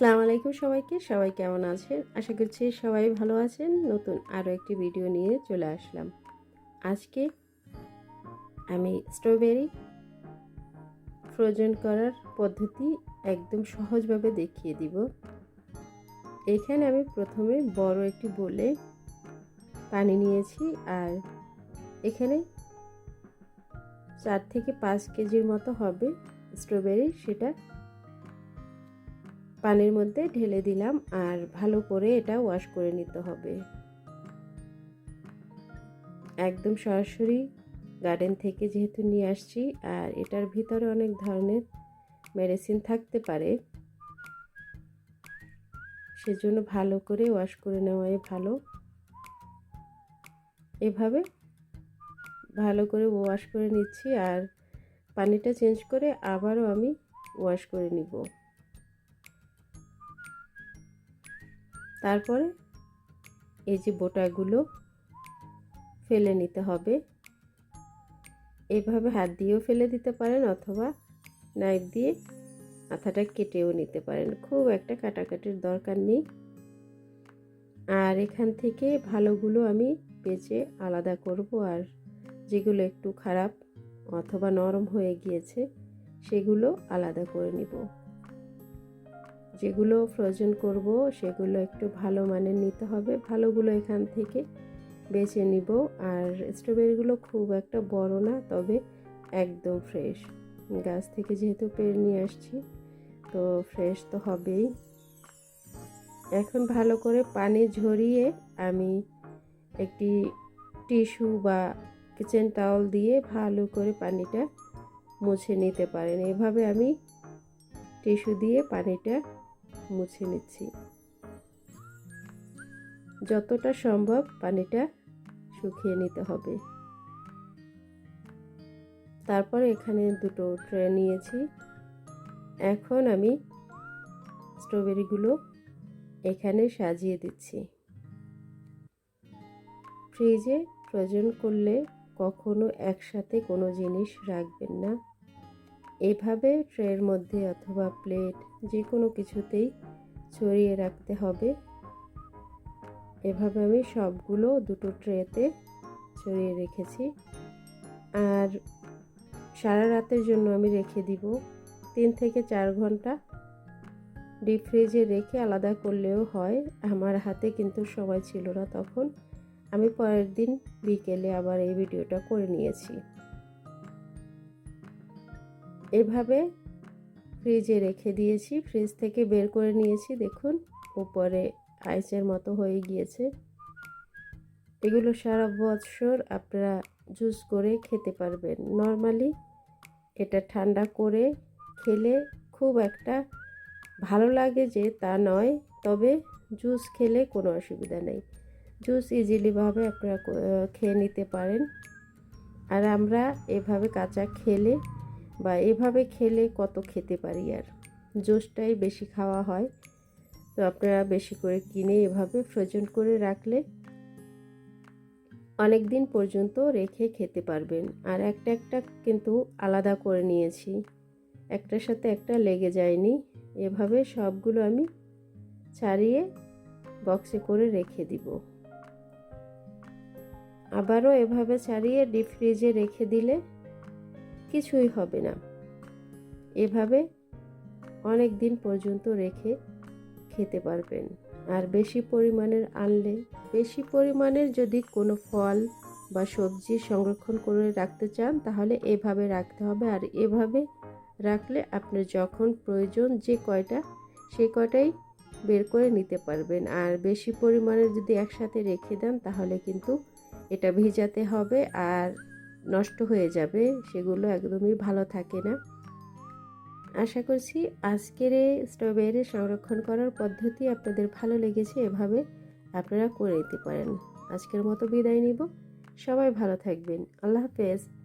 আসসালামু আলাইকুম সবাইকে। সবাই কেমন আছেন? আশা করছি সবাই ভালো আছেন। নতুন আরও একটি ভিডিও নিয়ে চলে আসলাম। আজকে আমি স্ট্রবেরি ফ্রোজেন করার পদ্ধতি একদম সহজভাবে দেখিয়ে দিব। এখানে আমি প্রথমে বড় একটি বলে পানি নিয়েছি আর এখানে চার থেকে পাঁচ কেজির মতো হবে স্ট্রবেরি সেটা পানির মধ্যে ঢেলে দিলাম আর ভালো করে এটা ওয়াশ করে নিতে হবে। একদম সরাসরি গার্ডেন থেকে যেহেতু নিয়ে আসছি আর এটার ভিতরে অনেক ধরনের মেডিসিন থাকতে পারে, সেজন্য ভালো করে ওয়াশ করে নেওয়াই ভালো। এভাবে ভালো করে ওয়াশ করে নিচ্ছি আর পানিটা চেঞ্জ করে আবারও আমি ওয়াশ করে নিব। তারপরে এই যে বোটাগুলো ফেলে নিতে হবে। এভাবে হাত দিয়েও ফেলে দিতে পারেন অথবা নাইফ দিয়ে মাথাটা কেটেও নিতে পারেন। খুব একটা কাটাকাটির দরকার নেই। আর এখান থেকে ভালোগুলো আমি বেছে আলাদা করব আর যেগুলো একটু খারাপ অথবা নরম হয়ে গিয়েছে সেগুলো আলাদা করে নিব। যেগুলো ফ্রোজেন করব, সেগুলো একটু ভালো মানের নিতে হবে। ভালোগুলো এখান থেকে বেছে নিব। আর স্ট্রবেরিগুলো খুব একটা বড় না, তবে একদম ফ্রেশ। গাছ থেকে যেহেতু পেরে নিয়ে আসছি, তো ফ্রেশ তো হবেই। এখন ভালো করে পানি ঝরিয়ে আমি একটি টিস্যু বা কিচেন টাওয়াল দিয়ে ভালো করে পানিটা মুছে নিতে পারেন। এভাবে আমি টিস্যু দিয়ে পানিটা মুছে নিচ্ছি। যতটা সম্ভব পানিটা শুকিয়ে নিতে হবে। তারপর এখানে দুটো ট্রে নিয়েছি। এখন আমি স্ট্রবেরিগুলো এখানে সাজিয়ে দিচ্ছি। ফ্রিজে প্রয়োজন করলে কখনো একসাথে কোনো জিনিস রাখবেন না। এভাবে ট্রের মধ্যে অথবা প্লেট যে কোনো কিছুতেই ছড়িয়ে রাখতে হবে। এভাবে আমি সবগুলো দুটো ট্রেতে ছড়িয়ে রেখেছি। আর সারা রাতের জন্য আমি রেখে দিব। তিন থেকে চার ঘণ্টা ডিপ ফ্রিজে রেখে আলাদা করলেও হয়। আমার হাতে কিন্তু সময় ছিল না তখন। আমি পরের দিন বিকেলে আবার এই ভিডিওটা করে নিয়েছি। এভাবে ফ্রিজে রেখে দিয়েছি। ফ্রিজ থেকে বের করে নিয়েছি। দেখুন, উপরে আইসের মতো হয়ে গিয়েছে। এগুলো সারা বছর আপনারা জুস করে খেতে পারবেন। নর্মালি এটা ঠান্ডা করে খেলে খুব একটা ভালো লাগে যে তা নয়, তবে জুস খেলে কোনো অসুবিধা নেই। জুস ইজিলিভাবে আপনারা খেয়ে নিতে পারেন। আর আমরা এভাবে কাঁচা খেলে বা এভাবে খেলে কত খেতে পারি আর? জুসটাই বেশি খাওয়া হয়। তো আপনারা বেশি করে কিনে এভাবে ফ্রোজেন করে রাখলে অনেক দিন পর্যন্ত রেখে খেতে পারবেন। আর একটা একটা কিন্তু আলাদা করে নিয়েছি। একটার সাথে একটা লেগে যায়নি। এভাবে সবগুলো আমি ছাড়িয়ে বক্সে করে রেখে দিব। আবারও এভাবে ছাড়িয়ে ডিপ ফ্রিজে রেখে দিলে কিছুই হবে না। এভাবে অনেক দিন পর্যন্ত রেখে খেতে পারবেন। আর বেশি পরিমাণের আনলে, বেশি পরিমাণের যদি কোনো ফল বা সবজি সংরক্ষণ করে রাখতে চান, তাহলে এভাবে রাখতে হবে। আর এভাবে রাখলে আপনার যখন প্রয়োজন যে কয়টা সেই কয়টাই বের করে নিতে পারবেন। আর বেশি পরিমাণের যদি একসাথে রেখে দেন, তাহলে কিন্তু এটা ভিজাতে হবে। আর নষ্ট হয়ে যাবে, সেগুলো একদমই ভালো থাকে না। আশা করছি আজকের স্ট্রবেরি সংরক্ষণ করার পদ্ধতি আপনাদের ভালো লেগেছে, এভাবে আপনারা করে নিতে পারেন। আজকের মতো বিদায় নিব। সবাই ভালো থাকবেন। আল্লাহ হাফেজ।